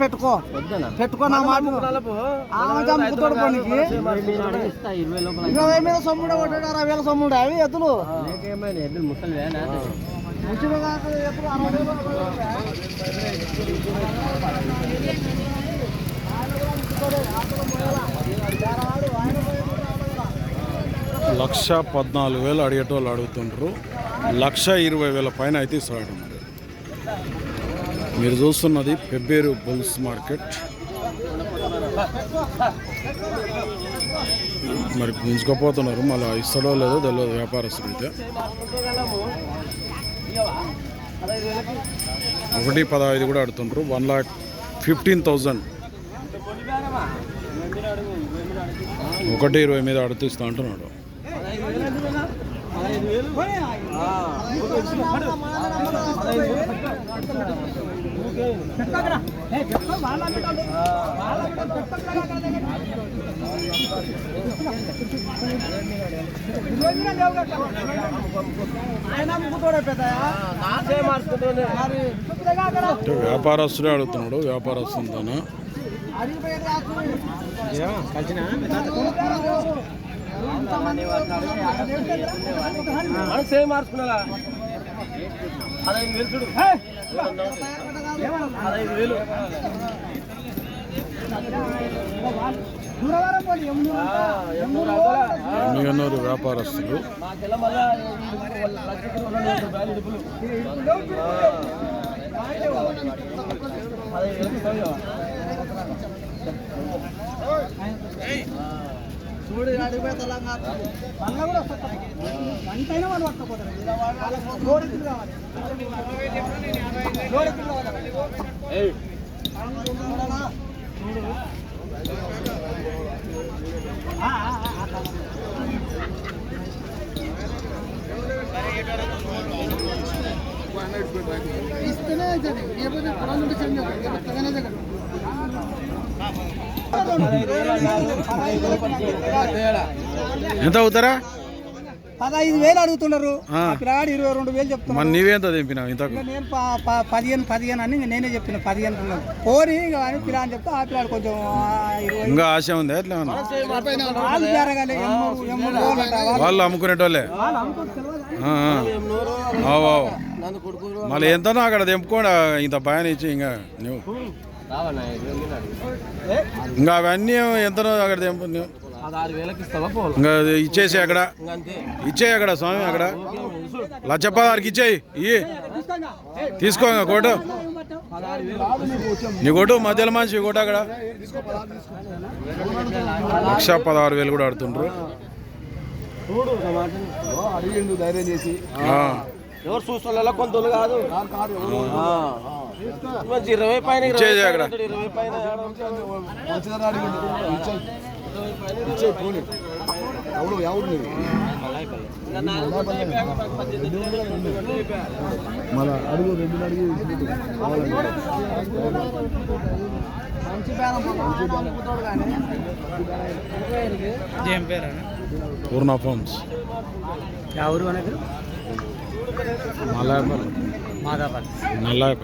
పెట్టుకో పెట్టుకో. నా మాట. పనికి. ఇరవై మీద సొమ్ముడు కొట్టాడు అరవై వేల సొమ్ముడు. అవి ఎద్దులు. అరవై. లక్ష పద్నాలుగు వేలు అడిగేటోళ్ళు అడుగుతుండ్రు. లక్ష ఇరవై వేల పైన అయితే ఇస్తాడు మీరు చూస్తున్నది పెబ్బేరు బుల్స్ మార్కెట్. మరి గుంజుకపోతున్నారు. మళ్ళీ ఇస్తాడో లేదో తెలియదు వ్యాపారస్తులు అయితే. ఒకటి పదహైదు కూడా అడుగుతుండ్రు వన్ లాక్ ఫిఫ్టీన్ థౌజండ్. ఒకటి ఇరవై మీద అడుగుతూ ఇస్తా అంటున్నాడు. వ్యాపారస్తుడే అడుగుతున్నాడు వ్యాపారస్తుని తన. సేమ్ మార్చుకున్నా పదహైదు వేలు చూడు. పదహైదు వేలు. ఎమ్మిగన్నూరు వ్యాపారస్తులు. చూడు అడిగిపోయి తెలంగాణ మళ్ళా కూడా వస్తారు గంటైనా వాళ్ళు పట్టకపోతారు. లోడెక్కులు కావాలి. లోడెక్కులు కావాలి. ఏయ్, ఇస్తేనే అవుతుంది లేకపోతే పొలం నుండి చెంది కొత్తగానే దగ్గర ఎంత అవుతారా? పదహైదు వేలు అడుగుతున్నారు ఆ. పిల్లగాడు ఇరవై రెండు వేలు చెప్తున్నారు మరి నీవేంత దింపినావు ఇంతకు ఇంకా నేను పదిహేను పదిహేను అని ఇంక నేనే చెప్పిన పదిహేను కోరి ఇక అని పిల్ల అని చెప్తే ఆ పిల్లాడు కొంచెం ఇంకా ఆశ ఉందా ఎట్లా? వాళ్ళు జరగాలి. వాళ్ళు- అమ్ముకునేటోళ్ళే మళ్ళీ ఎంతనో అక్కడ తెంపుకోండి ఇంత భయాన్ని ఇచ్చి ఇంకా నువ్వు. ఇంకా అవన్నీ ఎంతనో అక్కడ తెంపు నువ్వు. ఇంకా ఇచ్చేసి అక్కడ. ఇచ్చేయి అక్కడ స్వామి అక్కడ. లక్ష పదహారుకి ఇచ్చేయి. ఇయ్యి. తీసుకో కొట్టు నీ కొట్టు మధ్యలో మనిషి కొట్టు అక్కడ. లక్ష పదహారు వేలు కూడా ఆడుతుండ్రు. ధైర్యం చేసి. ఎవరు చూస్తున్నా కొంత కాదు. ఇరవై పైన ఇరవై పైన. మళ్ళా అడుగు రెండు అడిగి. ఏం పేరు పూర్ణ ఫార్మ్స్ ఎవరు అనేది? মালায় পালে মাদাপালে। মালায়